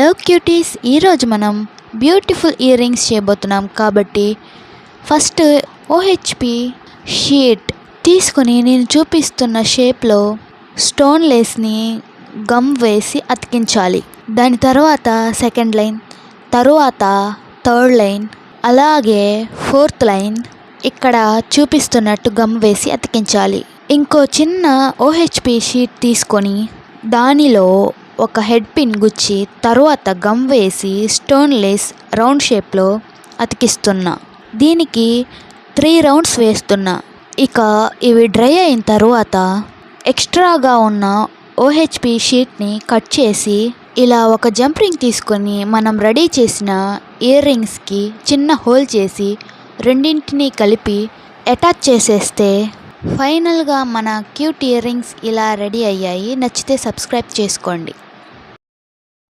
Hello cuties ఈరోజు మనం beautiful ear rings చేయబోతున్నాం కాబట్టి ఫస్ట్ ఓహెచ్పి షీట్ తీసుకొని నేను చూపిస్తున్న షేప్లో స్టోన్ లేస్ని గమ్ వేసి అతికించాలి. దాని తర్వాత సెకండ్ లైన్ తరువాత థర్డ్ లైన్ అలాగే ఫోర్త్ లైన్ ఇక్కడ చూపిస్తున్నట్టు గమ్ వేసి అతికించాలి. ఇంకో చిన్న ఓహెచ్పి షీట్ తీసుకొని దానిలో ఒక హెడ్ పిన్ గుచ్చి తరువాత గమ్ వేసి స్టోన్లెస్ రౌండ్ షేప్లో అతికిస్తున్నా. దీనికి త్రీ రౌండ్స్ వేస్తున్నా. ఇక ఇవి డ్రై అయిన తర్వాత ఎక్స్ట్రాగా ఉన్న ఓహెచ్పి షీట్ని కట్ చేసి ఇలా ఒక జంప్ రింగ్ తీసుకొని మనం రెడీ చేసిన ఇయర్ రింగ్స్కి చిన్న హోల్ చేసి రెండింటిని కలిపి అటాచ్ చేసేస్తే ఫైనల్గా మన క్యూట్ ఇయర్ రింగ్స్ ఇలా రెడీ అయ్యాయి. నచ్చితే సబ్స్క్రైబ్ చేసుకోండి.